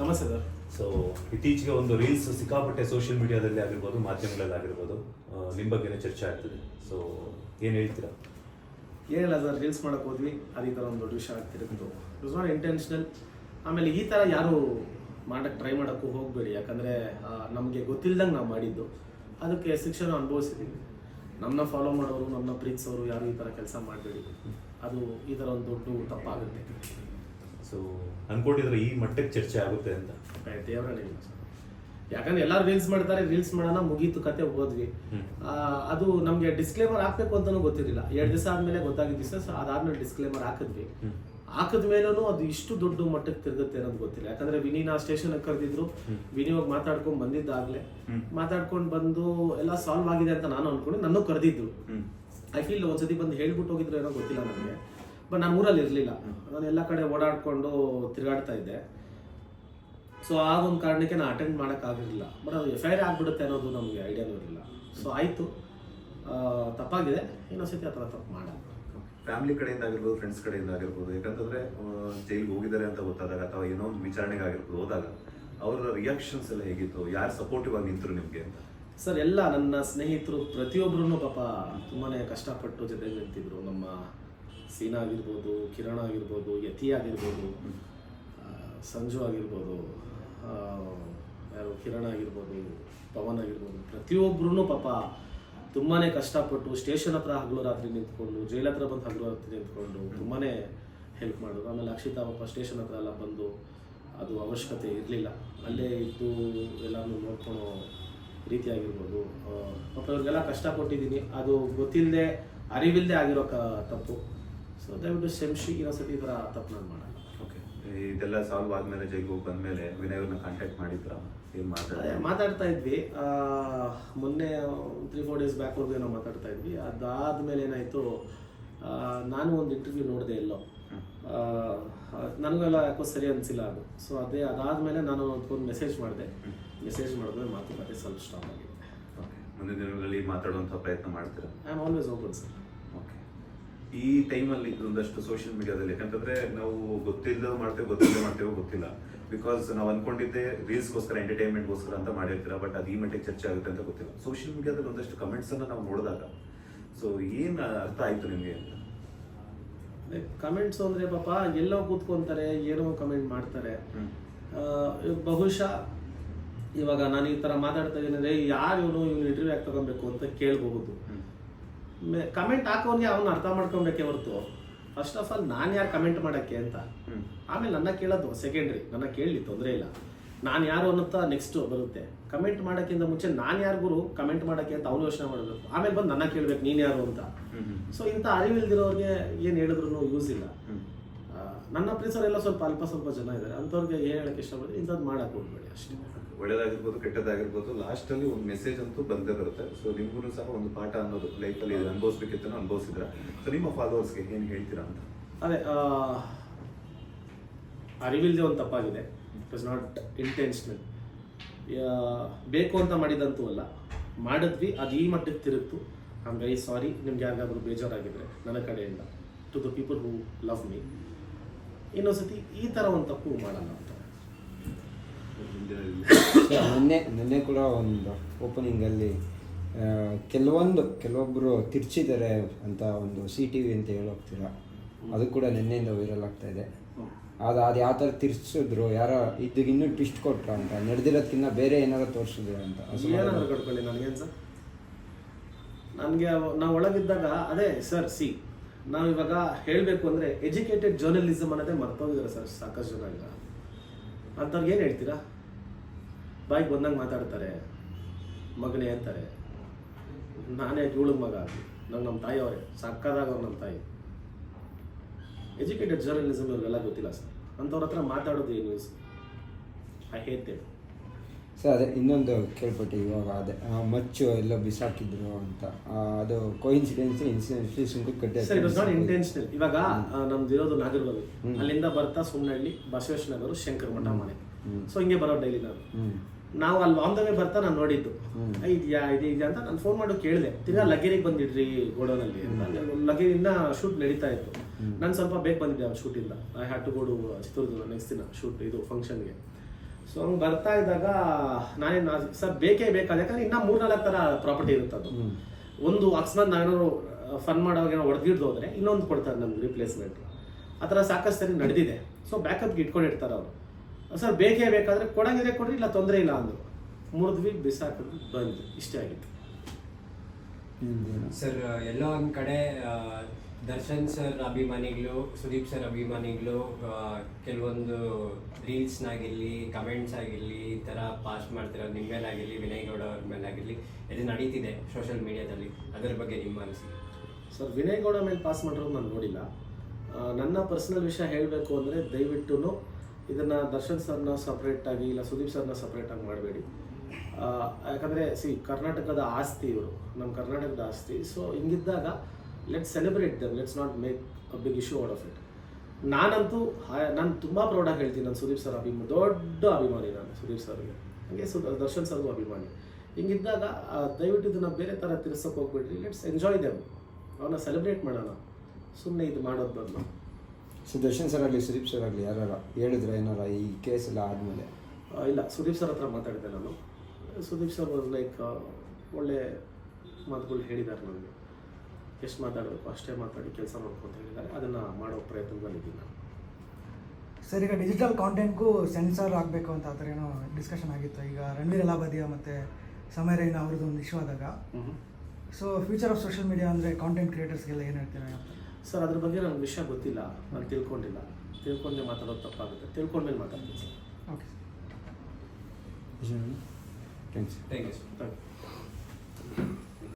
ನಮಸ್ತೆ sir. So ಇತ್ತೀಚೆಗೆ ಒಂದು ರೀಲ್ಸ್ ಸಿಕ್ಕಾಪಟ್ಟೆ ಸೋಷಿಯಲ್ ಮೀಡಿಯಾದಲ್ಲಿ ಆಗಿರ್ಬೋದು ಮಾಧ್ಯಮಗಳಲ್ಲಿ ಆಗಿರ್ಬೋದು ನಿಮ್ಮ ಬಗ್ಗೆನೇ ಚರ್ಚೆ ಆಗ್ತದೆ. ಸೊ ಏನು ಹೇಳ್ತೀರಾ? ಏನಿಲ್ಲ ಸರ್ ರೀಲ್ಸ್ ಮಾಡಕ್ಕೆ ಹೋದ್ವಿ. ಅದು ಈ ಥರ ಒಂದು ದೊಡ್ಡ ವಿಷಯ ಆಗ್ತಿರೋದು ಇಟ್ಸ್ ನಾಟ್ ಇಂಟೆನ್ಷನಲ್ ಆಮೇಲೆ ಈ ಥರ ಯಾರು ಮಾಡಕ್ಕೆ ಟ್ರೈ ಮಾಡೋಕ್ಕೂ ಹೋಗಬೇಡಿ. ಯಾಕಂದರೆ ನಮಗೆ ಗೊತ್ತಿಲ್ಲದಂಗೆ ನಾವು ಮಾಡಿದ್ದು. ಅದಕ್ಕೆ ಶಿಕ್ಷಣ ಅನುಭವಿಸಿದ್ದೀವಿ ನಮ್ಮನ್ನ ಫಾಲೋ ಮಾಡೋರು ನಮ್ಮನ್ನ ಪ್ರೀತಿಸೋರು ಯಾರು ಈ ಥರ ಕೆಲಸ ಮಾಡಬೇಡಿ. ಅದು ಈ ಥರ ಒಂದು ದೊಡ್ಡ ತಪ್ಪಾಗುತ್ತೆ. ಸೊ ಅನ್ಕೊಂಡಿದ್ರೆ ಈ ಮಟ್ಟಕ್ಕೆ ಚರ್ಚೆ ಆಗುತ್ತೆ ಅಂತ. ದೇವರ ಯಾಕಂದ್ರೆ ಎಲ್ಲರೂ ರೀಲ್ಸ್ ಮಾಡ್ತಾರೆ ರೀಲ್ಸ್ ಮಾಡೋಣ ಮುಗೀತು ಕತೆ ಹೋದ್ವಿ ಆ, ಅದು ನಮ್ಗೆ ಡಿಸ್ಕ್ಲೇಮರ್ ಹಾಕ್ಬೇಕು ಅಂತಾನು ಗೊತ್ತಿರಲಿಲ್ಲ. ಎರಡು ದಿವಸ ಆದ್ಮೇಲೆ ಗೊತ್ತಾಗಿದ್ದು ಸರ್ ಅದಾದ್ಮೇಲೆ ಡಿಸ್ಕ್ಲೇಮರ್ ಹಾಕಿದ್ವಿ. ಹಾಕದ ಮೇಲೂ ಅದು ಇಷ್ಟು ದೊಡ್ಡ ಮಟ್ಟಕ್ಕೆ ತಿರುಗುತ್ತೆ ಅನ್ನೋದು ಗೊತ್ತಿಲ್ಲ. ಯಾಕಂದ್ರೆ ವಿನಿನ ಸ್ಟೇಷನ್ ಕರೆದಿದ್ರು ವಿನಿ ಹೋಗಿ ಮಾತಾಡ್ಕೊಂಡು ಬಂದಿದ್ದಾಗ್ಲೇ. ಮಾತಾಡ್ಕೊಂಡು ಬಂದು ಎಲ್ಲ ಸಾಲ್ವ್ ಆಗಿದೆ ಅಂತ ನಾನು ಅನ್ಕೊಂಡು. ನನ್ನ ಕರೆದಿದ್ರು. ಹ್ಮ್. ಐ ಫೀಲ್ ಒಂದ್ಸತಿ ಬಂದು ಹೇಳ್ಬಿಟ್ಟು ಹೋಗಿದ್ರು ಏನೋ ಗೊತ್ತಿಲ್ಲ ನನಗೆ. ಬಟ್ ನಾನು ಊರಲ್ಲಿ ಇರಲಿಲ್ಲ. ನಾನು ಎಲ್ಲ ಕಡೆ ಓಡಾಡ್ಕೊಂಡು ತಿರುಗಾಡ್ತಾ ಇದ್ದೆ. ಸೊ ಆ ಒಂದು ಕಾರಣಕ್ಕೆ ನಾನು ಅಟೆಂಡ್ ಮಾಡೋಕ್ಕಾಗಿರಲಿಲ್ಲ ಬಟ್ ಅದು ಎಫ್ ಐ ಆರ್ ಆಗ್ಬಿಡುತ್ತೆ ಅನ್ನೋದು ನಮಗೆ ಐಡಿಯಾನೂ ಇರಲಿಲ್ಲ. ಸೊ ಆಯಿತು. ತಪ್ಪಾಗಿದೆ. ಇನ್ನೊಂದ್ಸತಿ ಆ ಥರ ತಪ್ಪು ಮಾಡಲ್ಲ. ಫ್ಯಾಮಿಲಿ ಕಡೆಯಿಂದ ಆಗಿರ್ಬೋದು ಫ್ರೆಂಡ್ಸ್ ಕಡೆಯಿಂದ ಆಗಿರ್ಬೋದು ಯಾಕಂತಂದ್ರೆ ಜೈಲ್ಗೆ ಹೋಗಿದ್ದಾರೆ ಅಂತ ಗೊತ್ತಾದಾಗ ಅಥವಾ ಏನೋ ಒಂದು ವಿಚಾರಣೆಗೆ ಆಗಿರ್ಬೋದು ಹೋದಾಗ ಅವರ ರಿಯಾಕ್ಷನ್ಸ್ ಎಲ್ಲ ಹೇಗಿತ್ತು? ಯಾರು ಸಪೋರ್ಟಿವ್ ಆಗಿ ನಿಂತರು ನಿಮಗೆ ಅಂತ? ಸರ್ ಎಲ್ಲ ನನ್ನ ಸ್ನೇಹಿತರು ಪ್ರತಿಯೊಬ್ಬರೂ ಪಾಪ ತುಂಬಾ ಕಷ್ಟಪಟ್ಟು ಜೊತೆಗೆ ನಿಂತಿದ್ರು. ನಮ್ಮ ಸೀನಾ ಆಗಿರ್ಬೋದು, ಕಿರಣ ಆಗಿರ್ಬೋದು, ಯತಿ ಆಗಿರ್ಬೋದು ಸಂಜು ಆಗಿರ್ಬೋದು ಯಾರು, ಕಿರಣ್ ಆಗಿರ್ಬೋದು, ಪವನ್ ಆಗಿರ್ಬೋದು ಪ್ರತಿಯೊಬ್ಬರೂ ಪಾಪ ತುಂಬಾ ಕಷ್ಟಪಟ್ಟು ಸ್ಟೇಷನ್ ಹತ್ರ ಹಗಲು ರಾತ್ರಿ ನಿಂತ್ಕೊಂಡು, ಜೈಲ್ ಹತ್ರ ಬಂದು ಹಗಲು ರಾತ್ರಿ ನಿಂತ್ಕೊಂಡು ತುಂಬಾ ಹೆಲ್ಪ್ ಮಾಡೋದು ಆಮೇಲೆ ಅಕ್ಷಿತಾ ಪಾಪ ಸ್ಟೇಷನ್ ಹತ್ರ ಎಲ್ಲ ಬಂದು ಅದು ಅವಶ್ಯಕತೆ ಇರಲಿಲ್ಲ. ಅಲ್ಲೇ ಇದ್ದು ಎಲ್ಲಾನು ನೋಡ್ಕೊಳೋ ರೀತಿ ಆಗಿರ್ಬೋದು ಅವ್ರಿಗೆಲ್ಲ ಕಷ್ಟ ಕೊಟ್ಟಿದ್ದೀನಿ ಅದು ಗೊತ್ತಿಲ್ಲದೆ ಅರಿವಿಲ್ಲದೆ ಆಗಿರೋ ಕ, ತಪ್ಪು. ಸೊ ದಯವಿಟ್ಟು ಕ್ಷಮಿಸಿ ಇನ್ನೊಂದ್ಸತಿ ಈ ಥರ ತಪ್ಪು ನಾನು ಮಾಡೋಣ ಓಕೆ ಇದೆಲ್ಲ ಸಾಲ್ವ್ ಆದ್ಮೇಲೆ ಜೈಗೋ ಬಂದಮೇಲೆ ಬಂದ್ಮೇಲೆ ವಿನಯ್ ಅವ್ರನ್ನ ಕಾಂಟ್ಯಾಕ್ಟ್ ಮಾಡಿದ್ರ? ಏನ್ ಅದೇ ಮಾತಾಡ ಮಾತಾಡ್ತಾ ಇದ್ವಿ. ಆ, ಮೊನ್ನೆ ತ್ರೀ ಫೋರ್ ಡೇಸ್ ಬ್ಯಾಕ್ ಹೋಗಿ ನಾವು ಮಾತಾಡ್ತಾ ಇದ್ವಿ. ಅದಾದ್ಮೇಲೆ ಏನಾಯಿತು ನಾನು ಒಂದು ಇಂಟರ್ವ್ಯೂ ನೋಡಿದೆ ಎಲ್ಲೋ. ಆ, ನನಗೆಲ್ಲ ಯಾಕೋ ಸರಿ ಅನಿಸಿಲ್ಲ ಅದು. ಸೊ ಅದೇ ಅದಾದಮೇಲೆ ನಾನು ಒಂದು ಮೆಸೇಜ್ ಮಾಡಿದೆ. ಮೆಸೇಜ್ ಮಾಡಿದ್ರೆ ಮಾತುಕತೆ ಸ್ವಲ್ಪ ಸ್ಟಾಪ್ ಆಗಿದೆ. ಓಕೆ ಮುಂದಿನ ದಿನಗಳಲ್ಲಿ ಮಾತಾಡುವಂಥ ಪ್ರಯತ್ನ ಮಾಡ್ತೀರಾ? I am always open sir ಈ ಟೈಮಲ್ಲಿ ಒಂದಷ್ಟು ಸೋಷಿಯಲ್ ಮೀಡಿಯಾದಲ್ಲಿ ಯಾಕಂತಂದ್ರೆ ನಾವು ಗೊತ್ತಿಲ್ಲದ ಮಾಡ್ತೇವೆ ಗೊತ್ತಿಲ್ಲದೆ ಮಾಡ್ತೇವೋ ಗೊತ್ತಿಲ್ಲ. ಬಿಕಾಸ್ ನಾವು ಅನ್ಕೊಂಡಿದ್ದೆ ರೀಲ್ಸ್ಗೋಸ್ಕರ ಎಂಟರ್ಟೈನ್ಮೆಂಟ್ಗೋಸ್ಕರ ಅಂತ ಮಾಡಿರ್ತೀರ ಬಟ್ ಅದು ಈ ಮಟ್ಟಿಗೆ ಚರ್ಚೆ ಆಗುತ್ತೆ ಅಂತ ಗೊತ್ತಿಲ್ಲ. ಸೋಷಿಯಲ್ ಮೀಡಿಯಾದಲ್ಲಿ ಒಂದಷ್ಟು ಕಮೆಂಟ್ಸನ್ನು ಅನ್ನ ನಾವು ನೋಡಿದಾಗ ಸೊ ಏನು ಅರ್ಥ ಆಯ್ತು ನಿಮಗೆ? ಅಂತ ಕಮೆಂಟ್ಸ್ ಅಂದರೆ ಪಾಪ ಎಲ್ಲೋ ಕೂತ್ಕೊಂತಾರೆ ಏನೋ ಕಮೆಂಟ್ ಮಾಡ್ತಾರೆ. ಬಹುಶಃ ಇವಾಗ ನಾನು ಈ ಥರ ಮಾತಾಡ್ತಾ ಇದ್ದೀನಿ ಅಂದರೆ ಯಾರು ಇವನು ಇವ್ನು ಇಂಟರ್ವ್ಯೂ ಯಾಕೆ ತಗೊಬೇಕು ಅಂತ ಕೇಳಬಹುದು. ಕಮೆಂಟ್ ಹಾಕೋನ್ಗೆ ಅವನು ಅರ್ಥ ಮಾಡ್ಕೊಬೇಕೆ ಹೊರತು. ಫಸ್ಟ್ ಆಫ್ ಆಲ್ ನಾನು ಯಾರು ಕಮೆಂಟ್ ಮಾಡೋಕ್ಕೆ ಅಂತ? ಆಮೇಲೆ ನನ್ನ ಕೇಳೋದು ಸೆಕೆಂಡ್ರಿ ನನ್ನ ಕೇಳಲಿ ತೊಂದರೆ ಇಲ್ಲ. ನಾನು ಯಾರು ಅನ್ನೋತ್ತ ನೆಕ್ಸ್ಟ್ ಬರುತ್ತೆ. ಕಮೆಂಟ್ ಮಾಡೋಕ್ಕಿಂತ ಮುಂಚೆ ನಾನು ಯಾರಿಗೂ ಕಮೆಂಟ್ ಮಾಡೋಕ್ಕೆ ಅಂತ ಅವನು ಯೋಚನೆ ಮಾಡಬೇಕು. ಆಮೇಲೆ ಬಂದು ನನ್ನ ಕೇಳಬೇಕು ನೀನು ಯಾರು ಅಂತ. ಸೊ ಇಂಥ ಅರಿವಿಲ್ದಿರೋರಿಗೆ ಏನು ಹೇಳಿದ್ರು ಯೂಸ್ ಇಲ್ಲ. ನನ್ನ ಪ್ರೀಸರೆಲ್ಲ ಸ್ವಲ್ಪ ಅಲ್ಪ ಸ್ವಲ್ಪ ಜನ ಇದ್ದಾರೆ. ಅಂಥವ್ರಿಗೆ ಏನು ಹೇಳಕ್ಕೆ ಇಷ್ಟಪಡ್ತೀನಿ? ಇಂಥದ್ದು ಮಾಡಕ್ಕೆ ಹೋಗ್ಬೇಡಿ ಅಷ್ಟೇ. ಒಳ್ಳೇದಾಗಿರ್ಬೋದು ಕೆಟ್ಟದಾಗಿರ್ಬೋದು. ಲಾಸ್ಟ್ ಅಲ್ಲಿ ಒಂದು ಮೆಸೇಜ್ ಅಂತೂ ಬಂದೇ ಬರುತ್ತೆ. ಸೊ ನಿಮ್ಗೂ ಸಹ ಒಂದು ಪಾಠ ಅನ್ನೋದು ಲೈಫಲ್ಲಿ ಅನುಭವಿಸ್ಬೇಕಿತ್ತು ಅನುಭವಿಸಿದ್ರ. ಸೊ ನಿಮ್ಮ ಫಾಲೋವರ್ಸ್ಗೆ ಏನು ಹೇಳ್ತೀರಾ ಅಂತ? ಅದೇ ಆ, ಅರಿವಿಲ್ದೆ ಒಂದು ತಪ್ಪಾಗಿದೆ. ಇಟ್ ವಾಸ್ ನಾಟ್ ಇಂಟೆನ್ಷನಲ್ ಬೇಕು ಅಂತ ಮಾಡಿದಂತೂ ಅಲ್ಲ. ಮಾಡಿದ್ವಿ ಅದು ಈ ಮಟ್ಟಕ್ಕೆ ತಿರುಗ್ತು. ಐ ಆಮ್ ವೆರಿ ಸಾರಿ ನಿಮ್ಗೆ ಯಾರಿಗಾದ್ರೂ ಬೇಜಾರಾಗಿದ್ರೆ ನನ್ನ ಕಡೆಯಿಂದ. To the people who love me ಇನ್ನೊಂದ್ಸತಿ ಈ ಥರ ಒಂದು ತಪ್ಪು ಮಾಡಲ್ಲ ಅಂತ. ನಿನ್ನೆ ನಿನ್ನೆ ಕೂಡ ಒಂದು ಓಪನಿಂಗಲ್ಲಿ ಕೆಲವೊಂದು ಕೆಲವೊಬ್ಬರು ತಿರ್ಚಿದ್ದಾರೆ ಅಂತ ಒಂದು ಸಿ ಟಿ ವಿ ಅಂತ ಹೇಳೋಗ್ತೀರ? ಅದು ಕೂಡ ನಿನ್ನೆಯಿಂದ ವೈರಲ್ ಆಗ್ತಾ ಇದೆ. ಅದು ಅದು ಯಾವ ಥರ ತಿರ್ಸಿದ್ರು ಯಾರೋ ಇದಕ್ಕೆ ಇನ್ನೂ ಟ್ವಿಸ್ಟ್ ಕೊಟ್ರ ಅಂತ ನಡೆದಿರೋದಕ್ಕಿಂತ ಬೇರೆ ಏನಾರು ತೋರಿಸಿದ್ರು ಅಂತ? ಏನಾದ್ರು ಕಟ್ಕೊಳ್ಳಿ ನನಗೇನು ಸರ್? ನನಗೆ ನಾವು ಒಳಗಿದ್ದಾಗ ಅದೇ ಸರ್ ಸಿ. ನಾವು ಇವಾಗ ಹೇಳಬೇಕು ಅಂದರೆ ಎಜುಕೇಟೆಡ್ ಜರ್ನಲಿಸಮ್ ಅನ್ನೋದೇ ಮರ್ತೋಗಿದ್ದಾರೆ ಸರ್, ಸಾಕಷ್ಟು ಜನ ಈಗ. ಅಂಥವ್ರಿಗೆ ಏನು ಹೇಳ್ತೀರಾ? ಬಾಯಿಗೆ ಬಂದಂಗೆ ಮಾತಾಡ್ತಾರೆ. ಮಗನೇ ಅಂತಾರೆ. ನಾನೇ ಜೂಳು ಮಗ ನಂಗೆ ನಮ್ಮ ತಾಯಿಯವರೇ ಸಕ್ಕದಾಗ ಅವ್ರು ನಮ್ಮ ತಾಯಿ. ಎಜುಕೇಟೆಡ್ ಜರ್ನಲಿಸಮ್ ಇವ್ರಿಗೆಲ್ಲ ಗೊತ್ತಿಲ್ಲ ಸರ್. ಅಂಥವ್ರ ಹತ್ರ ಮಾತಾಡೋದು ಏನು? ಐ ಹೇಟ್ ಸೊ ಅದೇ ಇನ್ನೊಂದು ಕೇಳ್ಪಟ್ಟೆ ಇವಾಗ ಅದೇ ಆ, ಮಚ್ಚು ಎಲ್ಲ ಬಿಸಾಕಿದ್ರು ಅಂತ. ಆ, ಅದು ಕೋಇನ್ಸಿಡೆನ್ಸ್ ಇನ್ಸಿಡೆನ್ಸ್ ಸುಂಕ ಸರ್ ಇಟ್ ವಾಸ್ ನಾಟ್ ಕಟ್ಟೆ ಇಂಟೆನ್ಷನಲ್ ಇವಾಗ ಆ, ನಮ್ದು ಇರೋದು ನಾಗರಗೋವಿ ಅಲ್ಲಿಂದ ಬರ್ತಾ ಸುಮ್ಮನಹಳ್ಳಿ ಬಸವೇಶ್ವರ ನಗರ ಶಂಕರ ಮಠ ಮನೆ. ಸೊ ಹಿಂಗೆ ಬರೋ ಡೈಲಿ ನಾನು ನಾವು ಅಲ್ಲಿ ಆನ್ ದ ವೇ ಬರ್ತಾ ನಾನು ನೋಡಿದ್ದು. ಇದೆಯಾ "ಏ, ಇದ್ಯಾ ಇದು ಇದೆಯಾ ಅಂತ ನಾನು ಫೋನ್ ಮಾಡಿ ಕೇಳಿದೆ. ತಿರ್ಗಾ ಲಗೇರಿಗೆ ಬಂದಿಡ್ರಿ ಗೋಡೋನಲ್ಲಿ ಲಗೇರಿಂದ ಶೂಟ್ ನಡೀತಾ ಇತ್ತು. ನಾನು ಸ್ವಲ್ಪ ಬೇಗ ಬಂದಿದ್ದೆ ಆ ಶೂಟಿಂದ ಐ ಹ್ಯಾಡ್ ಟು ಗೋಡು ಚಿತ್ರದುರ್ಗ ನೆಕ್ಸ್ಟ್ ದಿನ ಶೂಟ್ ಇದು ಫಂಕ್ಷನ್ಗೆ ಸೊ ಹಂಗೆ ಬರ್ತಾ ಇದ್ದಾಗ ನಾನೇನು ಸರ್ ಬೇಕೇ ಬೇಕಾದ ಯಾಕಂದ್ರೆ ಇನ್ನೂ ಮೂರ್ನಾಲ್ಕು ಥರ ಪ್ರಾಪರ್ಟಿ ಇರುತ್ತೆ ಅದು ಒಂದು ಅಕಸ್ಮಾತ್ ನಾವೇನಾದ್ರು ಫನ್ ಮಾಡೋವಾಗ ಏನೋ ಹೊಡೆದಿಡ್ದು ಹೋದ್ರೆ ಇನ್ನೊಂದು ಕೊಡ್ತಾರೆ ನಮ್ಗೆ ರಿಪ್ಲೇಸ್ಮೆಂಟ್ ಆ ಥರ ಸಾಕಷ್ಟು ಸರಿ ನಡೆದಿದೆ. ಸೊ ಬ್ಯಾಕಪ್ಗೆ ಇಟ್ಕೊಂಡಿರ್ತಾರೆ ಅವರು. ಸರ್ ಬೇಕೇ ಬೇಕಾದ್ರೆ ಕೊಡಂಗಿದ್ರೆ ಕೊಡ್ರಿ ಇಲ್ಲ ತೊಂದರೆ ಇಲ್ಲ ಅಂದರು. ಮುರಿದ್ವಿ ಬಿಸಾಕಿ ಬಂದ್ವಿ ಇಷ್ಟೇ ಆಗಿತ್ತು? ಸರ್ ಎಲ್ಲ ಒಂದು ಕಡೆ ದರ್ಶನ್ ಸರ್ ಅಭಿಮಾನಿಗಳು ಸುದೀಪ್ ಸರ್ ಅಭಿಮಾನಿಗಳು ಕೆಲವೊಂದು ರೀಲ್ಸ್ನಾಗಿರಲಿ ಕಮೆಂಟ್ಸ್ ಆಗಿರಲಿ ಈ ಥರ ಪಾಸ್ಟ್ ಮಾಡ್ತಿರೋದು ನಿಮ್ಮ ಮೇಲಾಗಿರಲಿ ವಿನಯ್ ಗೌಡ ಅವ್ರ ಮೇಲಾಗಿರಲಿ ಇದು ನಡೀತಿದೆ ಸೋಷಿಯಲ್ ಮೀಡಿಯಾದಲ್ಲಿ ಅದರ ಬಗ್ಗೆ ನಿಮ್ಮ ಅನಿಸಿಕೆ ಸರ್ ವಿನಯ್ ಗೌಡ ಮೇಲೆ ಪಾಸ್ ಮಾಡಿರೋದು ನಾನು ನೋಡಿಲ್ಲ. ನನ್ನ ಪರ್ಸನಲ್ ವಿಷಯ ಹೇಳಬೇಕು ಅಂದರೆ ದಯವಿಟ್ಟು ಇದನ್ನು ದರ್ಶನ್ ಸರ್ನ ಸಪ್ರೇಟಾಗಿ ಇಲ್ಲ ಸುದೀಪ್ ಸರ್ನ ಸಪ್ರೇಟಾಗಿ ಮಾಡಬೇಡಿ. ಯಾಕಂದರೆ ಸಿ ಕರ್ನಾಟಕದ ಆಸ್ತಿ ಇವರು ನಮ್ಮ ಕರ್ನಾಟಕದ ಆಸ್ತಿ. ಸೊ ಹಿಂಗಿದ್ದಾಗ let's celebrate them let's not make a big issue out of it ನಾನಂತೂ ನಾನು ತುಂಬ ಪ್ರೌಡಾಗಿ ಹೇಳ್ತೀನಿ ನಾನು ಸುದೀಪ್ ಸರ್ ಅಭಿಮಾನಿ ದೊಡ್ಡ ಅಭಿಮಾನಿ ನಾನು ಸುದೀಪ್ ಸರ್ಗೆ. ಹಾಗೆ ಸು ದರ್ಶನ್ ಸರ್ಗೂ ಅಭಿಮಾನಿ. ಹಿಂಗಿದ್ದಾಗ ದಯವಿಟ್ಟು ಇದನ್ನು ಬೇರೆ ಥರ ತಿರ್ಸೋಕೆ ಹೋಗ್ಬಿಡ್ರಿ ಲೆಟ್ಸ್ ಎಂಜಾಯ್ ದೆಮ್ ಅವನ್ನ ಸೆಲೆಬ್ರೇಟ್ ಮಾಡೋಣ. ಸುಮ್ಮನೆ ಇದು ಮಾಡೋದು ಬದಲು ಸೊ ದರ್ಶನ್ ಸರ್ ಆಗಲಿ ಸುದೀಪ್ ಸರ್ ಆಗಲಿ ಯಾರು ಹೇಳಿದ್ರೆ ಏನಾರ ಈ ಕೇಸ್ ಎಲ್ಲ ಆದಮೇಲೆ? ಇಲ್ಲ ಸುದೀಪ್ ಸರ್ ಹತ್ರ ಮಾತಾಡಿದೆ ನಾನು. ಸುದೀಪ್ ಸರ್ ಲೈಕ್ ಒಳ್ಳೆ ಮಾತುಗಳು ಹೇಳಿದ್ದಾರೆ ನನಗೆ. ಎಷ್ಟು ಮಾತಾಡಬೇಕು ಅಷ್ಟೇ ಮಾತಾಡಿ ಕೆಲಸ ಮಾಡ್ಕೊಂತ ಹೇಳಿದ್ದಾರೆ. ಅದನ್ನು ಮಾಡೋ ಪ್ರಯತ್ನದಲ್ಲಿದ್ದೀನಿ ನಾನು. ಸರ್ ಈಗ ಡಿಜಿಟಲ್ ಕಾಂಟೆಂಟ್ಗೂ ಸೆನ್ಸರ್ ಆಗಬೇಕು ಅಂತ ಆ ಥರ ಏನೋ ಡಿಸ್ಕಷನ್ ಆಗಿತ್ತು. ಈಗ ರಣವೀರ್ ಅಲಾಬದಿಯ ಮತ್ತು ಸಮಯ ರೈನ ಅವ್ರದ್ದು ಒಂದು ಇಶ್ಯೂ ಆದಾಗ. So future of social media ಅಂದರೆ ಕಾಂಟೆಂಟ್ ಕ್ರಿಯೇಟರ್ಸ್ಗೆಲ್ಲ ಏನು ಹೇಳ್ತೀರಾ ಅಂತ? ಸರ್ ಅದ್ರ ಬಗ್ಗೆ ನನಗೆ ವಿಷಯ ಗೊತ್ತಿಲ್ಲ. ನಾನು ತಿಳ್ಕೊಂಡಿಲ್ಲ. ತಿಳ್ಕೊಂಡೆ ಮಾತಾಡೋದು ತಪ್ಪಾಗುತ್ತೆ. ತಿಳ್ಕೊಂಡ್ಮೇಲೆ ಮಾತಾಡ್ತೀನಿ sir. Okay sir thank you sir thank you